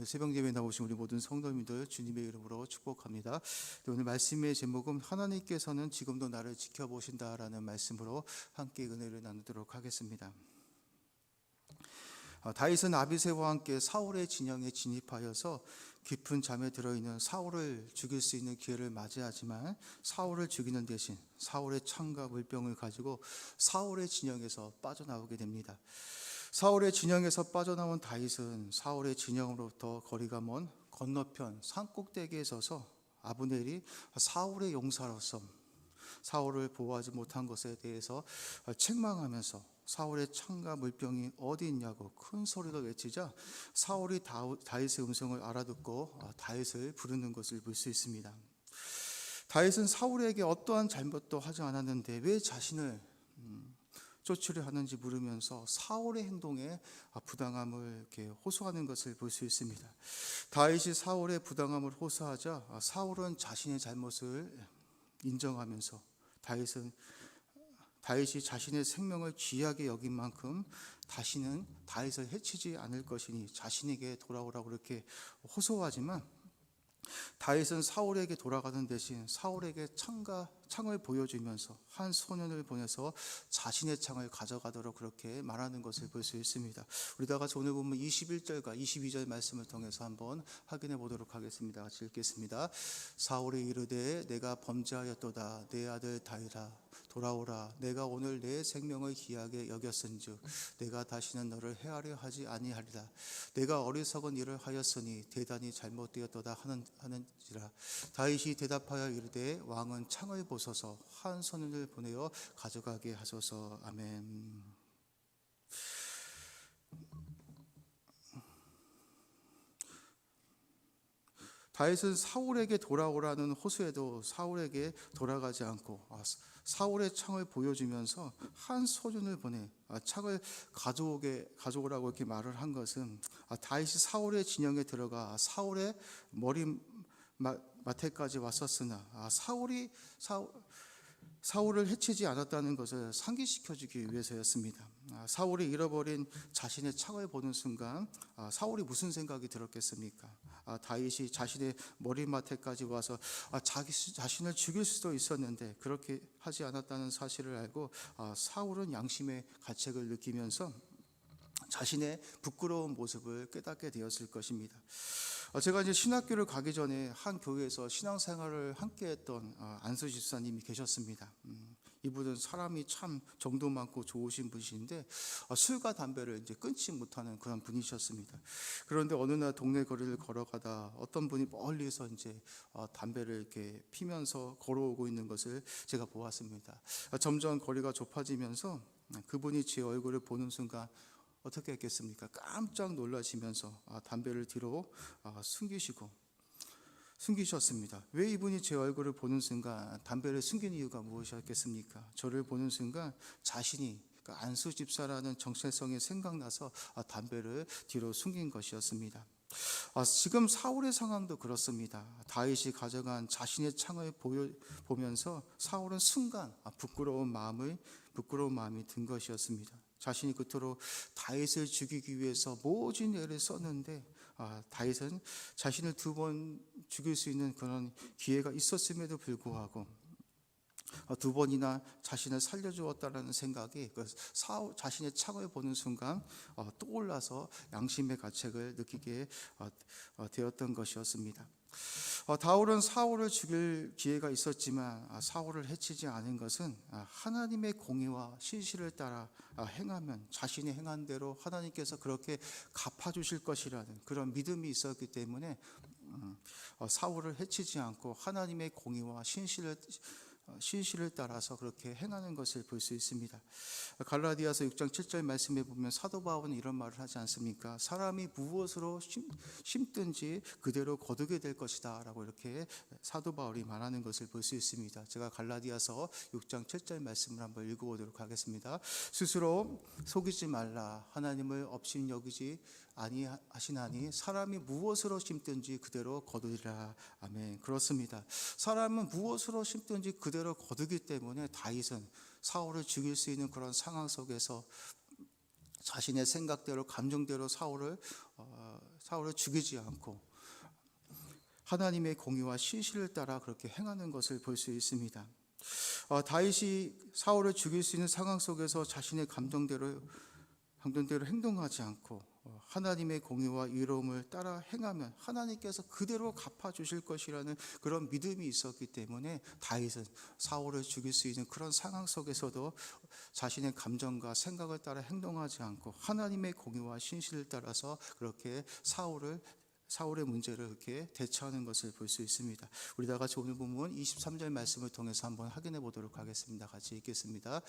오늘 새벽 예배 나오신 우리 모든 성도님들 주님의 이름으로 축복합니다. 네, 오늘 말씀의 제목은 하나님께서는 지금도 나를 지켜보신다라는 말씀으로 함께 은혜를 나누도록 하겠습니다. 아, 다윗은 아비새와 함께 사울의 진영에 진입하여서 깊은 잠에 들어있는 사울을 죽일 수 있는 기회를 맞이하지만 사울을 죽이는 대신 사울의 창과 물병을 가지고 사울의 진영에서 빠져나오게 됩니다. 사울의 진영에서 빠져나온 다윗은 사울의 진영으로부터 거리가 먼 건너편 산꼭대기에 서서 아브넬이 사울의 용사로서 사울을 보호하지 못한 것에 대해서 책망하면서 사울의 창과 물병이 어디 있냐고 큰 소리로 외치자 사울이 다윗의 음성을 알아듣고 다윗을 부르는 것을 볼 수 있습니다. 다윗은 사울에게 어떠한 잘못도 하지 않았는데 왜 자신을 쫓으려 하는지 물으면서 사울의 행동에 부당함을 이렇게 호소하는 것을 볼 수 있습니다. 다윗이 사울의 부당함을 호소하자 사울은 자신의 잘못을 인정하면서 다윗은 다윗이 자신의 생명을 귀하게 여긴 만큼 다시는 다윗을 해치지 않을 것이니 자신에게 돌아오라고 그렇게 호소하지만 다윗은 사울에게 돌아가는 대신 사울에게 창과 창을 보여주면서 한 소년을 보내서 자신의 창을 가져가도록 그렇게 말하는 것을 볼 수 있습니다. 우리 다 같이 오늘 보면 21절과 22절 말씀을 통해서 한번 확인해 보도록 하겠습니다. 같이 읽겠습니다. 사울이 이르되 내가 범죄하였도다 내 아들 다윗아 돌아오라. 내가 오늘 내 생명을 귀하게 여겼은즉 내가 다시는 너를 해하려 하지 아니하리라. 내가 어리석은 일을 하였으니 대단히 잘못되었도다 하는 하는지라. 다윗이 대답하여 이르되 왕은 창을 보소서 한 소년을 보내어 가져가게 하소서. 아멘. 다윗은 사울에게 돌아오라는 호수에도 사울에게 돌아가지 않고 사울의 창을 보여주면서 한 소년을 보내 창을 가져오게 가져오라고 이렇게 말을 한 것은 다윗이 사울의 진영에 들어가 사울의 머리 마태까지 왔었으나 사울이 사울 사울을 해치지 않았다는 것을 상기시켜주기 위해서였습니다. 아, 사울이 잃어버린 자신의 창을 보는 순간 아, 사울이 무슨 생각이 들었겠습니까? 아, 다윗이 자신의 머리맡에까지 와서 자기 자신을 죽일 수도 있었는데 그렇게 하지 않았다는 사실을 알고 사울은 양심의 가책을 느끼면서 자신의 부끄러운 모습을 깨닫게 되었을 것입니다. 어, 제가 이제 신학교를 가기 전에 한 교회에서 신앙생활을 함께했던 어, 안수 집사님이 계셨습니다. 음, 이분은 사람이 참 정도 많고 좋으신 분이신데 어, 술과 담배를 이제 끊지 못하는 그런 분이셨습니다. 그런데 어느 날 동네 거리를 걸어가다 어떤 분이 멀리서 이제 담배를 이렇게 피면서 걸어오고 있는 것을 제가 보았습니다. 점점 거리가 좁아지면서 그분이 제 얼굴을 보는 순간 어떻게 했겠습니까? 깜짝 놀라시면서 아, 담배를 뒤로 아, 숨기시고 숨기셨습니다. 왜 이분이 제 얼굴을 보는 순간 담배를 숨긴 이유가 무엇이었겠습니까? 저를 보는 순간 자신이 그러니까 안수 집사라는 정체성이 생각나서 아, 담배를 뒤로 숨긴 것이었습니다. 아, 지금 사울의 상황도 그렇습니다. 다윗이 가져간 자신의 창을 보면서 사울은 순간 아, 부끄러운 마음을 부끄러운 마음이 든 것이었습니다. 자신이 그토록 다윗을 죽이기 위해서 모진 애를 썼는데 아, 다윗은 자신을 두 번 죽일 수 있는 그런 기회가 있었음에도 불구하고 아, 두 번이나 자신을 살려주었다라는 생각이 그 사울 자신의 창을 보는 순간 어, 떠올라서 양심의 가책을 느끼게 어, 어, 되었던 것이었습니다. 어, 다울은 사울을 죽일 기회가 있었지만 아, 사울을 해치지 않은 것은 아, 하나님의 공의와 신실을 따라 아, 행하면 자신이 행한 대로 하나님께서 그렇게 갚아주실 것이라는 그런 믿음이 있었기 때문에 음, 어, 사울을 해치지 않고 하나님의 공의와 신실을 어, 신실을 따라서 그렇게 행하는 것을 볼 수 있습니다. 갈라디아서 6장 7절 말씀에 보면 사도 바울은 이런 말을 하지 않습니까? 사람이 무엇으로 심, 든지 그대로 거두게 될 것이다 라고 이렇게 사도 바울이 말하는 것을 볼 수 있습니다. 제가 갈라디아서 6장 7절 말씀을 한번 읽어보도록 하겠습니다. 스스로 속이지 말라 하나님을 업신 여기지 아니하시나니 사람이 무엇으로 심든지 그대로 거두리라. 아멘. 그렇습니다. 사람은 무엇으로 심든지 그대로 거두기 때문에 다윗은 사울을 죽일 수 있는 그런 상황 속에서 자신의 생각대로 감정대로 사울을 어, 사울을 죽이지 않고 하나님의 공의와 신실을 따라 그렇게 행하는 것을 볼 수 있습니다. 어, 다윗이 사울을 죽일 수 있는 상황 속에서 자신의 감정대로 감정대로 행동하지 않고 어, 하나님의 공의와 의로움을 따라 행하면 하나님께서 그대로 갚아 주실 것이라는 그런 믿음이 있었기 때문에 다윗은 사울을 죽일 수 있는 그런 상황 속에서도 자신의 감정과 생각을 따라 행동하지 않고 하나님의 공의와 신실을 따라서 그렇게 사울을 사울의 문제를 이렇게 대처하는 것을 볼 수 있습니다. 우리 다 같이 오늘 본문 23절 말씀을 통해서 한번 확인해 보도록 하겠습니다. 같이 읽겠습니다.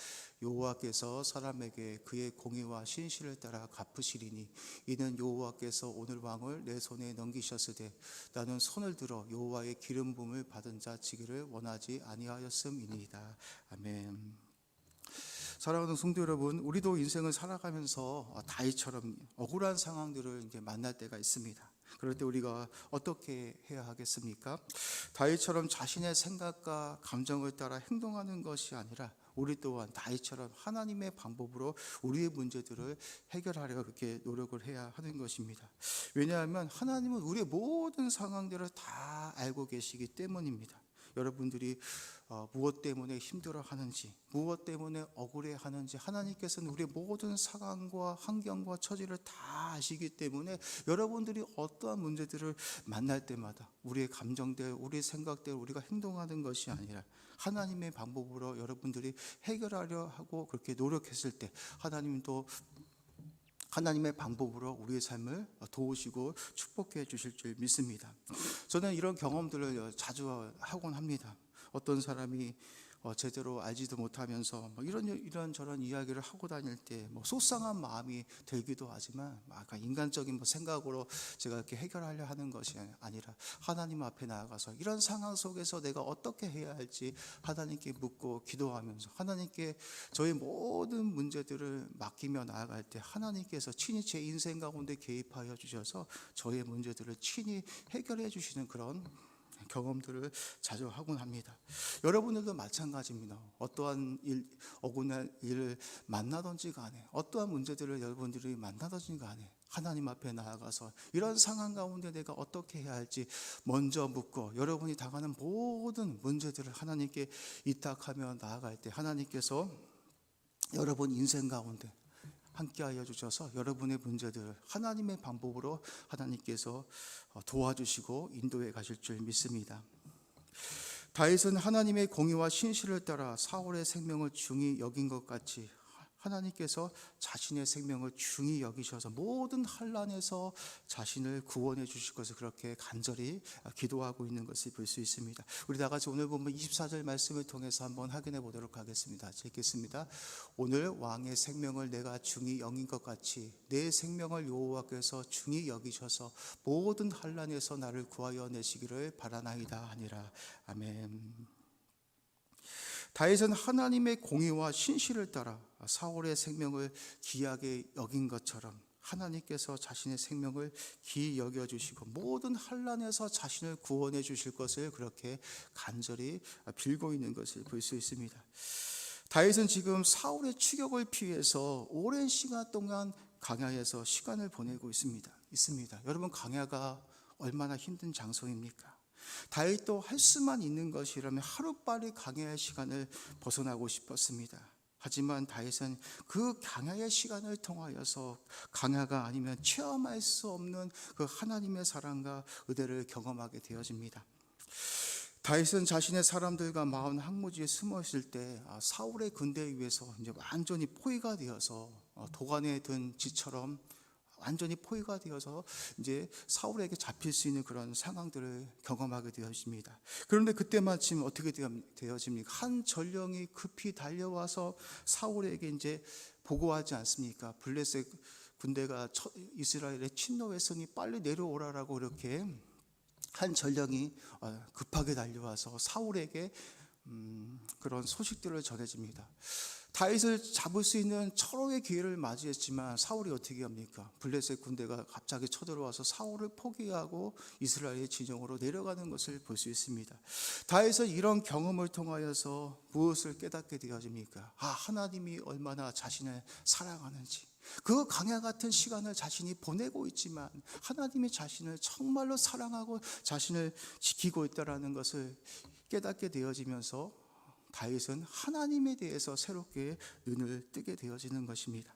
여호와께서 사람에게 그의 공의와 신실을 따라 갚으시리니 이는 여호와께서 오늘 왕을 내 손에 넘기셨으되 나는 손을 들어 여호와의 기름 부음을 받은 자 지기를 원하지 아니하였음이니이다. 아멘. 사랑하는 성도 여러분, 우리도 인생을 살아가면서 다이처럼 억울한 상황들을 이제 만날 때가 있습니다. 그럴 때 우리가 어떻게 해야 하겠습니까? 다윗처럼 자신의 생각과 감정을 따라 행동하는 것이 아니라 우리 또한 다윗처럼 하나님의 방법으로 우리의 문제들을 해결하려 그렇게 노력을 해야 하는 것입니다. 왜냐하면 하나님은 우리의 모든 상황들을 다 알고 계시기 때문입니다. 여러분들이 어, 무엇 때문에 힘들어 하는지, 무엇 때문에 억울해 하는지 하나님께서는 우리의 모든 상황과 환경과 처지를 다 아시기 때문에 여러분들이 어떠한 문제들을 만날 때마다 우리의 감정대로, 우리의 생각대로 우리가 행동하는 것이 아니라 하나님의 방법으로 여러분들이 해결하려 하고 그렇게 노력했을 때 하나님도 하나님의 방법으로 우리의 삶을 도우시고 축복해 주실 줄 믿습니다. 저는 이런 경험들을 자주 하곤 합니다. 어떤 사람이 어, 제대로 알지도 못하면서 뭐 이런 이런 저런 이야기를 하고 다닐 때 뭐 속상한 마음이 들기도 하지만 약간 인간적인 뭐 생각으로 제가 이렇게 해결하려 하는 것이 아니라 하나님 앞에 나아가서 이런 상황 속에서 내가 어떻게 해야 할지 하나님께 묻고 기도하면서 하나님께 저의 모든 문제들을 맡기며 나아갈 때 하나님께서 친히 제 인생 가운데 개입하여 주셔서 저의 문제들을 친히 해결해 주시는 그런 경험들을 자주 하곤 합니다. 여러분들도 마찬가지입니다. 어떠한 일, 억울한 일을 만나든지 간에, 어떠한 문제들을 여러분들이 만나든지 간에, 하나님 앞에 나아가서 이런 상황 가운데 내가 어떻게 해야 할지 먼저 묻고 여러분이 당하는 모든 문제들을 하나님께 이탁하며 나아갈 때 하나님께서 여러분 인생 가운데 함께하여 주셔서 여러분의 문제들을 하나님의 방법으로 하나님께서 도와주시고 인도해 가실 줄 믿습니다. 다윗은 하나님의 공의와 신실을 따라 사울의 생명을 중히 여긴 것 같이 하나님께서 자신의 생명을 중히 여기셔서 모든 환란에서 자신을 구원해 주실 것을 그렇게 간절히 기도하고 있는 것을 볼 수 있습니다. 우리 다 같이 오늘 보면 24절 말씀을 통해서 한번 확인해 보도록 하겠습니다. 읽겠습니다. 오늘 왕의 생명을 내가 중히 여긴 것 같이 내 생명을 여호와께서 중히 여기셔서 모든 환란에서 나를 구하여 내시기를 바라나이다 하니라. 아멘. 다윗은 하나님의 공의와 신실을 따라 사울의 생명을 귀하게 여긴 것처럼 하나님께서 자신의 생명을 귀히 여겨 주시고 모든 환란에서 자신을 구원해 주실 것을 그렇게 간절히 빌고 있는 것을 볼 수 있습니다. 다윗은 지금 사울의 추격을 피해서 오랜 시간 동안 강야에서 시간을 보내고 있습니다. 있습니다. 여러분 강야가 얼마나 힘든 장소입니까? 다윗도 할 수만 있는 것이라면 하루빨리 강야의 시간을 벗어나고 싶었습니다. 하지만 다윗은 그 강야의 시간을 통하여서 강야가 아니면 체험할 수 없는 그 하나님의 사랑과 의대를 경험하게 되어집니다. 다윗은 자신의 사람들과 마흔 항무지에 숨어 있을 때 아, 사울의 군대에 의해서 이제 완전히 포위가 되어서 어, 도관에 든 지처럼 완전히 포위가 되어서 이제 사울에게 잡힐 수 있는 그런 상황들을 경험하게 되어집니다. 그런데 그때 마침 어떻게 되어집니까? 한 전령이 급히 달려와서 사울에게 이제 보고하지 않습니까? 블레셋 군대가 이스라엘에 침노했으니 빨리 내려오라라고 이렇게 한 전령이 어, 급하게 달려와서 사울에게 음, 그런 소식들을 전해집니다. 다윗을 잡을 수 있는 철호의 기회를 맞이했지만 사울이 어떻게 합니까? 블레셋 군대가 갑자기 쳐들어와서 사울을 포기하고 이스라엘의 진영으로 내려가는 것을 볼 수 있습니다. 다윗은 이런 경험을 통하여서 무엇을 깨닫게 되어집니까? 아, 하나님이 얼마나 자신을 사랑하는지. 그 강야 같은 시간을 자신이 보내고 있지만 하나님이 자신을 정말로 사랑하고 자신을 지키고 있다라는 것을 깨닫게 되어지면서 다윗은 하나님에 대해서 새롭게 눈을 뜨게 되어지는 것입니다.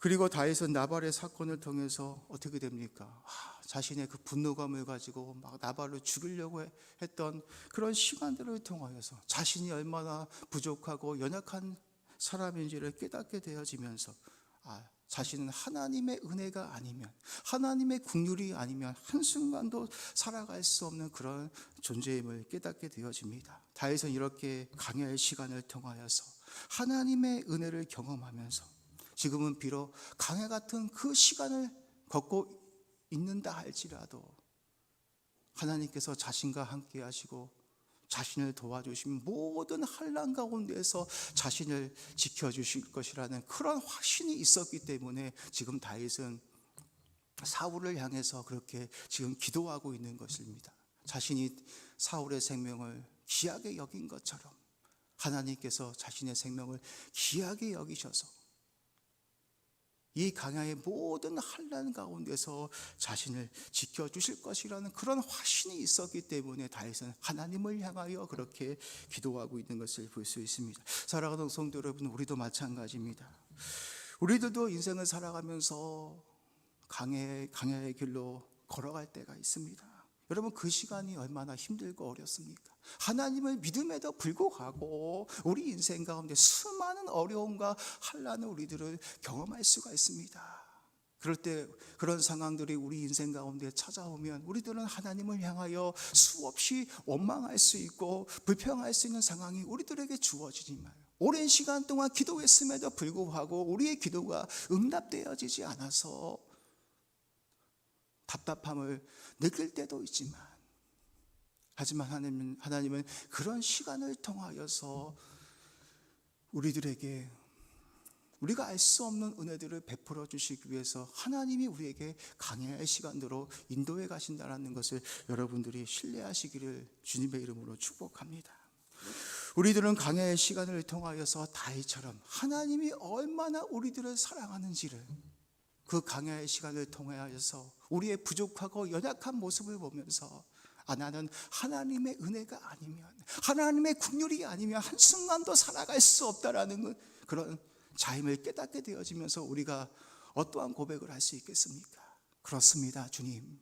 그리고 다윗은 나발의 사건을 통해서 어떻게 됩니까? 아, 자신의 그 분노감을 가지고 막 나발을 죽이려고 해- 했던 그런 시간들을 통하여서 자신이 얼마나 부족하고 연약한 사람인지를 깨닫게 되어지면서 아, 자신은 하나님의 은혜가 아니면 하나님의 국률이 아니면 한순간도 살아갈 수 없는 그런 존재임을 깨닫게 되어집니다. 다윗은 이렇게 강야의 시간을 통하여서 하나님의 은혜를 경험하면서 지금은 비록 강야 같은 그 시간을 걷고 있는다 할지라도 하나님께서 자신과 함께 하시고 자신을 도와주신 모든 환란 가운데서 자신을 지켜주실 것이라는 그런 확신이 있었기 때문에 지금 다윗은 사울을 향해서 그렇게 지금 기도하고 있는 것입니다. 자신이 사울의 생명을 귀하게 여긴 것처럼 하나님께서 자신의 생명을 귀하게 여기셔서 이 강야의 모든 환란 가운데서 자신을 지켜 주실 것이라는 그런 확신이 있었기 때문에 다윗은 하나님을 향하여 그렇게 기도하고 있는 것을 볼 수 있습니다. 사랑하는 성도 여러분, 우리도 마찬가지입니다. 우리들도 인생을 살아가면서 강야의 길로 걸어갈 때가 있습니다. 여러분 그 시간이 얼마나 힘들고 어렵습니까? 하나님을 믿음에도 불구하고 우리 인생 가운데 수많은 어려움과 환란을 우리들을 경험할 수가 있습니다. 그럴 때 그런 상황들이 우리 인생 가운데 찾아오면 우리들은 하나님을 향하여 수없이 원망할 수 있고 불평할 수 있는 상황이 우리들에게 주어지지만 오랜 시간 동안 기도했음에도 불구하고 우리의 기도가 응답되어지지 않아서 답답함을 느낄 때도 있지만 하지만 하나님은, 하나님은 그런 시간을 통하여서 우리들에게 우리가 알 수 없는 은혜들을 베풀어 주시기 위해서 하나님이 우리에게 강야의 시간으로 인도해 가신다라는 것을 여러분들이 신뢰하시기를 주님의 이름으로 축복합니다. 우리들은 강야의 시간을 통하여서 다이처럼 하나님이 얼마나 우리들을 사랑하는지를 그 강야의 시간을 통하여서 우리의 부족하고 연약한 모습을 보면서 아 나는 하나님의 은혜가 아니면 하나님의 국률이 아니면 한순간도 살아갈 수 없다라는 그- 그런 자임을 깨닫게 되어지면서 우리가 어떠한 고백을 할 수 있겠습니까? 그렇습니다, 주님.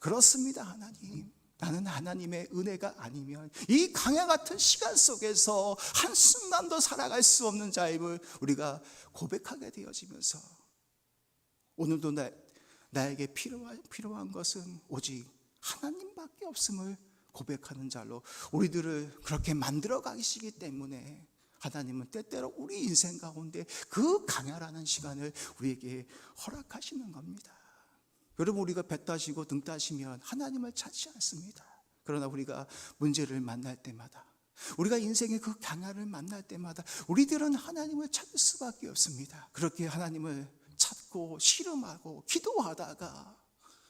그렇습니다, 하나님. 나는 하나님의 은혜가 아니면 이 강야 같은 시간 속에서 한순간도 살아갈 수 없는 자임을 우리가 고백하게 되어지면서 오늘도 나, 나에게 필요한, 필요한 것은 오직 하나님밖에 없음을 고백하는 자로 우리들을 그렇게 만들어 가시기 때문에 하나님은 때때로 우리 인생 가운데 그 강야라는 시간을 우리에게 허락하시는 겁니다. 여러분 우리가 배 따시고 등 따시면 하나님을 찾지 않습니다. 그러나 우리가 문제를 만날 때마다 우리가 인생의 그 강야를 만날 때마다 우리들은 하나님을 찾을 수밖에 없습니다. 그렇게 하나님을 찾고 씨름하고 기도하다가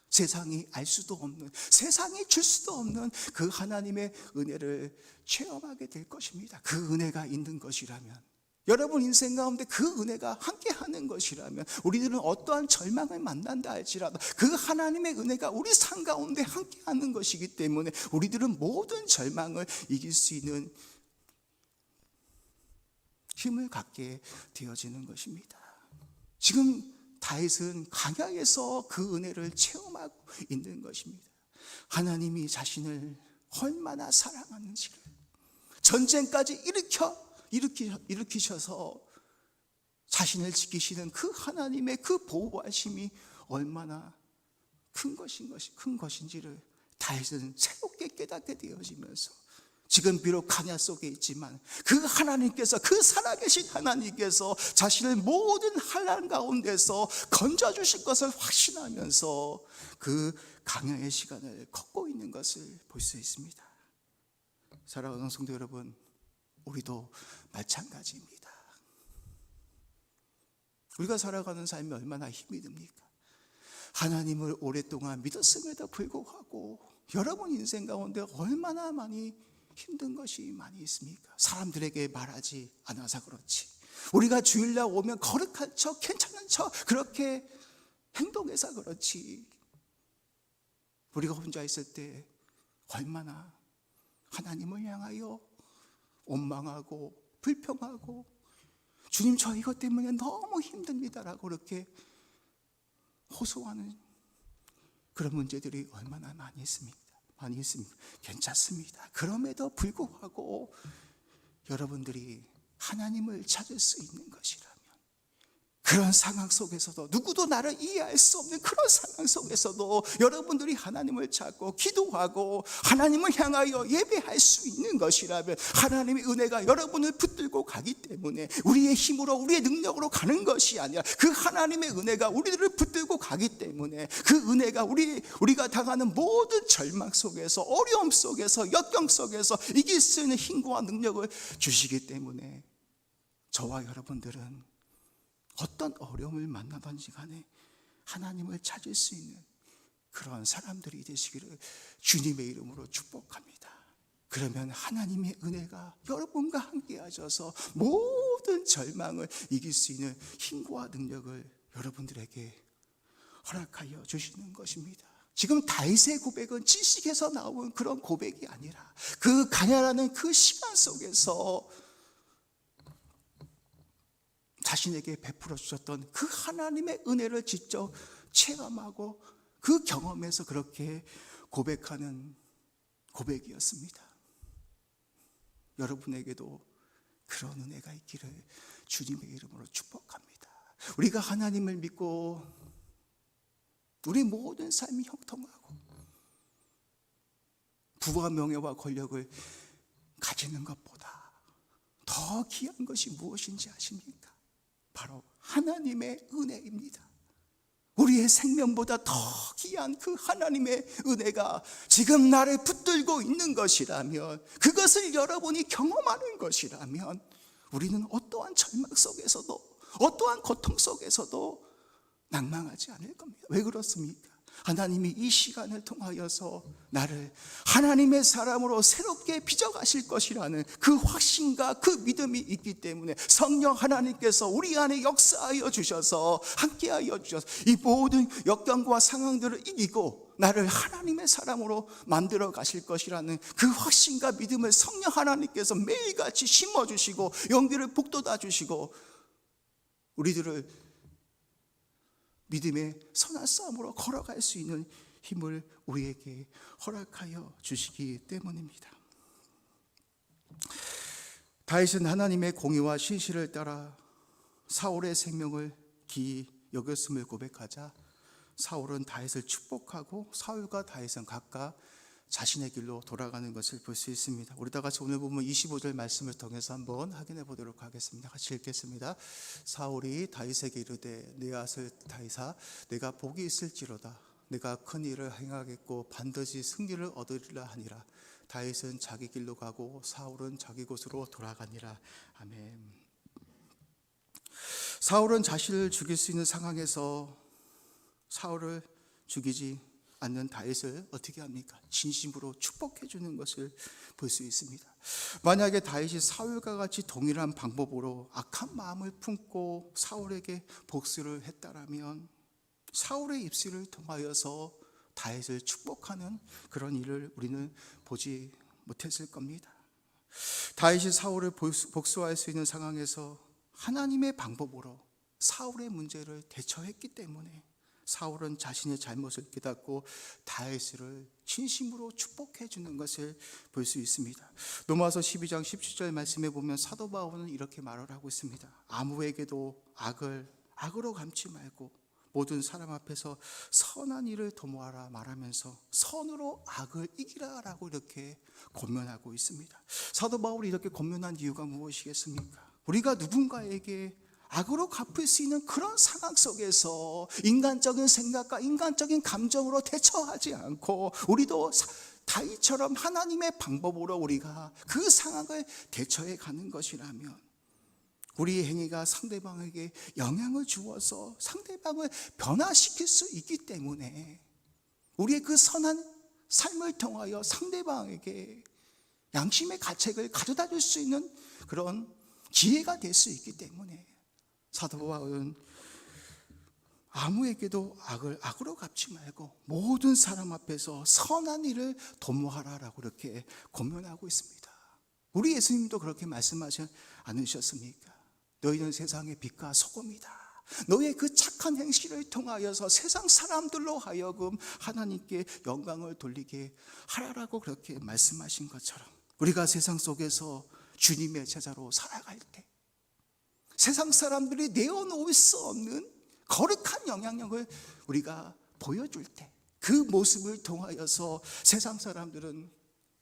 세상이 알 수도 없는 세상이 줄 수도 없는 그 하나님의 은혜를 체험하게 될 것입니다. 그 은혜가 있는 것이라면 여러분 인생 가운데 그 은혜가 함께 하는 것이라면 우리들은 어떠한 절망을 만난다 할지라도 그 하나님의 은혜가 우리 삶 가운데 함께 하는 것이기 때문에 우리들은 모든 절망을 이길 수 있는 힘을 갖게 되어지는 것입니다. 지금 다윗은 강야에서 그 은혜를 체험하고 있는 것입니다. 하나님이 자신을 얼마나 사랑하는지를 전쟁까지 일으켜 일으키, 일으키셔서 자신을 지키시는 그 하나님의 그 보호하심이 얼마나 큰 것인 것이 큰 것인지를 다윗은 새롭게 깨닫게 되어지면서 지금 비록 강야 속에 있지만 그 하나님께서 그 살아계신 하나님께서 자신을 모든 환란 가운데서 건져 주실 것을 확신하면서 그 강야의 시간을 걷고 있는 것을 볼 수 있습니다. 사랑하는 성도 여러분, 우리도 마찬가지입니다. 우리가 살아가는 삶이 얼마나 힘이 듭니까? 하나님을 오랫동안 믿었음에도 불구하고 여러분 인생 가운데 얼마나 많이 힘든 것이 많이 있습니까? 사람들에게 말하지 않아서 그렇지. 우리가 주일날 오면 거룩한 척, 괜찮은 척, 그렇게 행동해서 그렇지. 우리가 혼자 있을 때 얼마나 하나님을 향하여 원망하고 불평하고 주님 저 이것 때문에 너무 힘듭니다라고 그렇게 호소하는 그런 문제들이 얼마나 많이 있습니까? 많이 있습니다. 괜찮습니다. 그럼에도 불구하고 여러분들이 하나님을 찾을 수 있는 것이라면 그런 상황 속에서도 누구도 나를 이해할 수 없는 그런 상황 속에서도 여러분들이 하나님을 찾고 기도하고 하나님을 향하여 예배할 수 있는 것이라면 하나님의 은혜가 여러분을 붙들고 가기 때문에 우리의 힘으로 우리의 능력으로 가는 것이 아니라 그 하나님의 은혜가 우리들을 붙들고 가기 때문에 그 은혜가 우리 우리가 당하는 모든 절망 속에서 어려움 속에서 역경 속에서 이길 수 있는 힘과 능력을 주시기 때문에 저와 여러분들은 어떤 어려움을 만나든지 간에 하나님을 찾을 수 있는 그런 사람들이 되시기를 주님의 이름으로 축복합니다. 그러면 하나님의 은혜가 여러분과 함께 하셔서 모든 절망을 이길 수 있는 힘과 능력을 여러분들에게 허락하여 주시는 것입니다. 지금 다윗의 고백은 지식에서 나온 그런 고백이 아니라 그 가난하는 그 시간 속에서 자신에게 베풀어 주셨던 그 하나님의 은혜를 직접 체험하고 그 경험에서 그렇게 고백하는 고백이었습니다. 여러분에게도 그런 은혜가 있기를 주님의 이름으로 축복합니다. 우리가 하나님을 믿고 우리 모든 삶이 형통하고 부와 명예와 권력을 가지는 것보다 더 귀한 것이 무엇인지 아십니까? 바로 하나님의 은혜입니다. 우리의 생명보다 더 귀한 그 하나님의 은혜가 지금 나를 붙들고 있는 것이라면 그것을 여러분이 경험하는 것이라면 우리는 어떠한 절망 속에서도 어떠한 고통 속에서도 낭망하지 않을 겁니다. 왜 그렇습니까? 하나님이 이 시간을 통하여서 나를 하나님의 사람으로 새롭게 빚어가실 것이라는 그 확신과 그 믿음이 있기 때문에 성령 하나님께서 우리 안에 역사하여 주셔서 함께하여 주셔서 이 모든 역경과 상황들을 이기고 나를 하나님의 사람으로 만들어 가실 것이라는 그 확신과 믿음을 성령 하나님께서 매일같이 심어주시고 용기를 북돋아 주시고 우리들을 믿음의 선한 싸움으로 걸어갈 수 있는 힘을 우리에게 허락하여 주시기 때문입니다. 다윗은 하나님의 공의와 신실을 따라 사울의 생명을 기 여겼음을 고백하자 사울은 다윗을 축복하고 사울과 다윗은 각각 자신의 길로 돌아가는 것을 볼 수 있습니다. 우리 다 같이 오늘 보면 25절 말씀을 통해서 한번 확인해 보도록 하겠습니다. 같이 읽겠습니다. 사울이 다윗에게 이르되 내 아들 다윗아 내가 복이 있을지로다 내가 큰 일을 행하겠고 반드시 승리를 얻으리라 하니라. 다윗은 자기 길로 가고 사울은 자기 곳으로 돌아가니라. 아멘. 사울은 자신을 죽일 수 있는 상황에서 사울을 죽이지 않는 다윗을 어떻게 합니까? 진심으로 축복해 주는 것을 볼 수 있습니다. 만약에 다윗이 사울과 같이 동일한 방법으로 악한 마음을 품고 사울에게 복수를 했다라면 사울의 입술을 통하여서 다윗을 축복하는 그런 일을 우리는 보지 못했을 겁니다. 다윗이 사울을 복수할 수 있는 상황에서 하나님의 방법으로 사울의 문제를 대처했기 때문에 사울은 자신의 잘못을 깨닫고 다윗을 진심으로 축복해 주는 것을 볼 수 있습니다. 로마서 12장 17절 말씀에 보면 사도 바울은 이렇게 말을 하고 있습니다. 아무에게도 악을 악으로 감지 말고 모든 사람 앞에서 선한 일을 도모하라 말하면서 선으로 악을 이기라라고 이렇게 권면하고 있습니다. 사도 바울이 이렇게 권면한 이유가 무엇이겠습니까? 우리가 누군가에게 악으로 갚을 수 있는 그런 상황 속에서 인간적인 생각과 인간적인 감정으로 대처하지 않고 우리도 다이처럼 하나님의 방법으로 우리가 그 상황을 대처해 가는 것이라면 우리의 행위가 상대방에게 영향을 주어서 상대방을 변화시킬 수 있기 때문에 우리의 그 선한 삶을 통하여 상대방에게 양심의 가책을 가져다 줄 수 있는 그런 기회가 될 수 있기 때문에 사도 바울은 아무에게도 악을 악으로 갚지 말고 모든 사람 앞에서 선한 일을 도모하라라고 이렇게 고면하고 있습니다. 우리 예수님도 그렇게 말씀하지 않으셨습니까? 너희는 세상의 빛과 소금이다. 너의 그 착한 행실을 통하여서 세상 사람들로 하여금 하나님께 영광을 돌리게 하라라고 그렇게 말씀하신 것처럼 우리가 세상 속에서 주님의 제자로 살아갈 때 세상 사람들이 내어놓을 수 없는 거룩한 영향력을 우리가 보여줄 때 그 모습을 통하여서 세상 사람들은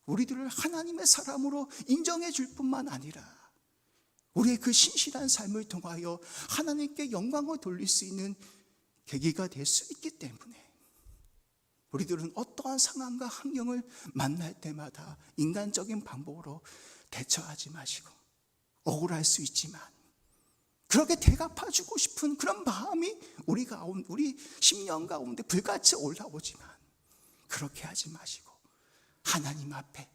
우리들을 하나님의 사람으로 인정해 줄 뿐만 아니라 우리의 그 신실한 삶을 통하여 하나님께 영광을 돌릴 수 있는 계기가 될 수 있기 때문에 우리들은 어떠한 상황과 환경을 만날 때마다 인간적인 방법으로 대처하지 마시고 억울할 수 있지만 그렇게 대갚아주고 싶은 그런 마음이 우리 가운데, 우리 심령 가운데 불같이 올라오지만 그렇게 하지 마시고 하나님 앞에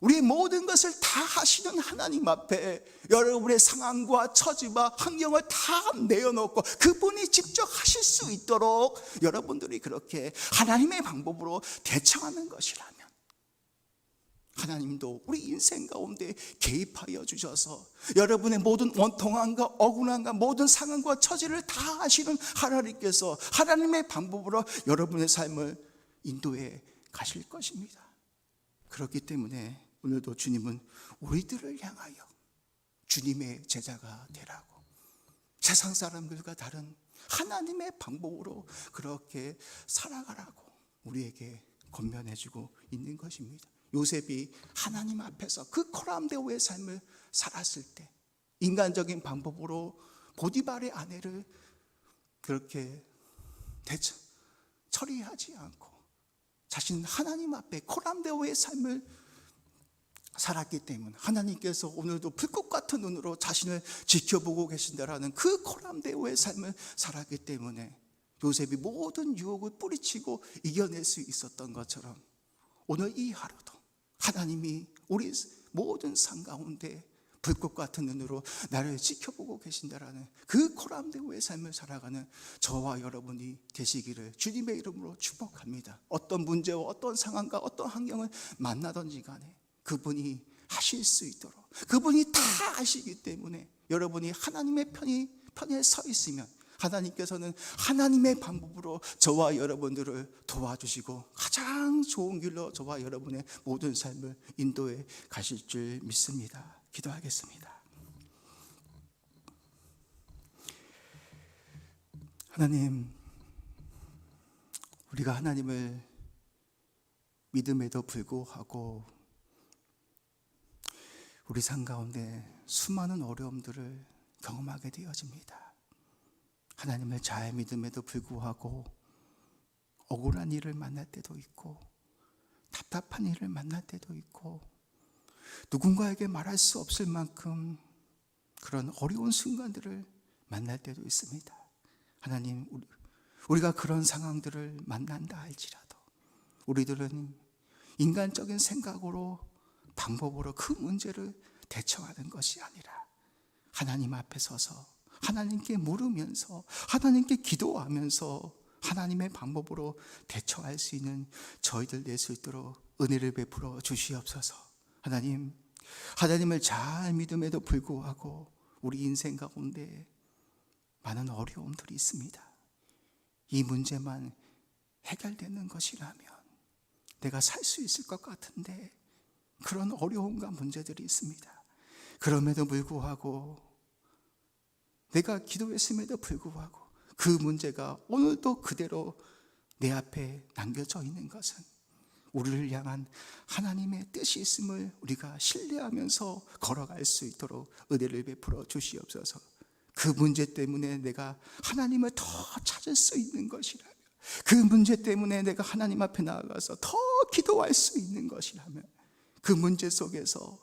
우리의 모든 것을 다 하시는 하나님 앞에 여러분의 상황과 처지와 환경을 다 내어놓고 그분이 직접 하실 수 있도록 여러분들이 그렇게 하나님의 방법으로 대처하는 것이라면 하나님도 우리 인생 가운데 개입하여 주셔서 여러분의 모든 원통함과 억울함과 모든 상황과 처지를 다 하시는 하나님께서 하나님의 방법으로 여러분의 삶을 인도해 가실 것입니다. 그렇기 때문에 오늘도 주님은 우리들을 향하여 주님의 제자가 되라고 세상 사람들과 다른 하나님의 방법으로 그렇게 살아가라고 우리에게 권면해주고 있는 것입니다. 요셉이 하나님 앞에서 그 코람데오의 삶을 살았을 때 인간적인 방법으로 보디발의 아내를 그렇게 대처 처리하지 않고 자신 하나님 앞에 코람데오의 삶을 살았기 때문에 하나님께서 오늘도 불꽃 같은 눈으로 자신을 지켜보고 계신다라는 그 코람데오의 삶을 살았기 때문에 요셉이 모든 유혹을 뿌리치고 이겨낼 수 있었던 것처럼 오늘 이 하루도 하나님이 우리 모든 삶 가운데 불꽃 같은 눈으로 나를 지켜보고 계신다라는 그 코람데오의 삶을 살아가는 저와 여러분이 되시기를 주님의 이름으로 축복합니다. 어떤 문제와 어떤 상황과 어떤 환경을 만나든지 간에 그분이 하실 수 있도록 그분이 다 아시기 때문에 여러분이 하나님의 편이 편에 서 있으면 하나님께서는 하나님의 방법으로 저와 여러분들을 도와주시고 가장 좋은 길로 저와 여러분의 모든 삶을 인도해 가실 줄 믿습니다. 기도하겠습니다. 하나님, 우리가 하나님을 믿음에도 불구하고 우리 삶 가운데 수많은 어려움들을 경험하게 되어집니다. 하나님을 잘 믿음에도 불구하고 억울한 일을 만날 때도 있고 답답한 일을 만날 때도 있고 누군가에게 말할 수 없을 만큼 그런 어려운 순간들을 만날 때도 있습니다. 하나님, 우리가 그런 상황들을 만난다 할지라도 우리들은 인간적인 생각으로 방법으로 그 문제를 대처하는 것이 아니라 하나님 앞에 서서 하나님께 물으면서 하나님께 기도하면서 하나님의 방법으로 대처할 수 있는 저희들 될 수 있도록 은혜를 베풀어 주시옵소서. 하나님, 하나님을 잘 믿음에도 불구하고 우리 인생 가운데 많은 어려움들이 있습니다. 이 문제만 해결되는 것이라면 내가 살 수 있을 것 같은데 그런 어려움과 문제들이 있습니다. 그럼에도 불구하고 내가 기도했음에도 불구하고 그 문제가 오늘도 그대로 내 앞에 남겨져 있는 것은 우리를 향한 하나님의 뜻이 있음을 우리가 신뢰하면서 걸어갈 수 있도록 은혜를 베풀어 주시옵소서. 그 문제 때문에 내가 하나님을 더 찾을 수 있는 것이라면, 그 문제 때문에 내가 하나님 앞에 나아가서 더 기도할 수 있는 것이라면, 그 문제 속에서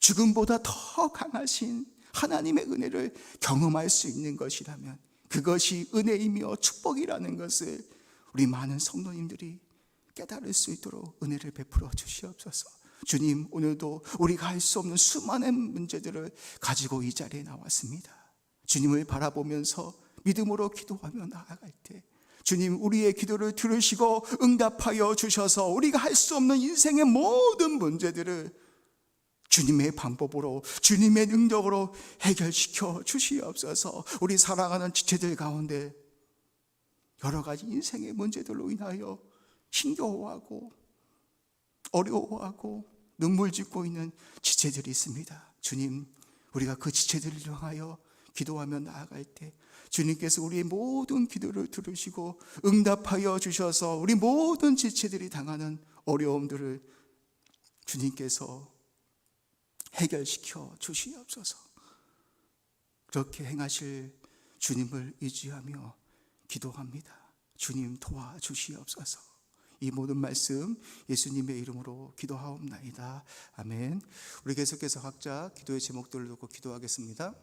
죽음보다 더 강하신 하나님의 은혜를 경험할 수 있는 것이라면 그것이 은혜이며 축복이라는 것을 우리 많은 성도님들이 깨달을 수 있도록 은혜를 베풀어 주시옵소서. 주님, 오늘도 우리가 할 수 없는 수많은 문제들을 가지고 이 자리에 나왔습니다. 주님을 바라보면서 믿음으로 기도하며 나아갈 때 주님 우리의 기도를 들으시고 응답하여 주셔서 우리가 할 수 없는 인생의 모든 문제들을 주님의 방법으로 주님의 능력으로 해결시켜 주시옵소서. 우리 사랑하는 지체들 가운데 여러 가지 인생의 문제들로 인하여 힘겨워하고 어려워하고 눈물 짓고 있는 지체들이 있습니다. 주님, 우리가 그 지체들을 향하여 기도하며 나아갈 때 주님께서 우리의 모든 기도를 들으시고 응답하여 주셔서 우리 모든 지체들이 당하는 어려움들을 주님께서 해결시켜 주시옵소서. 그렇게 행하실 주님을 의지하며 기도합니다. 주님 도와주시옵소서. 이 모든 말씀 예수님의 이름으로 기도하옵나이다. 아멘. 우리 계속해서 각자 기도의 제목들을 놓고 기도하겠습니다.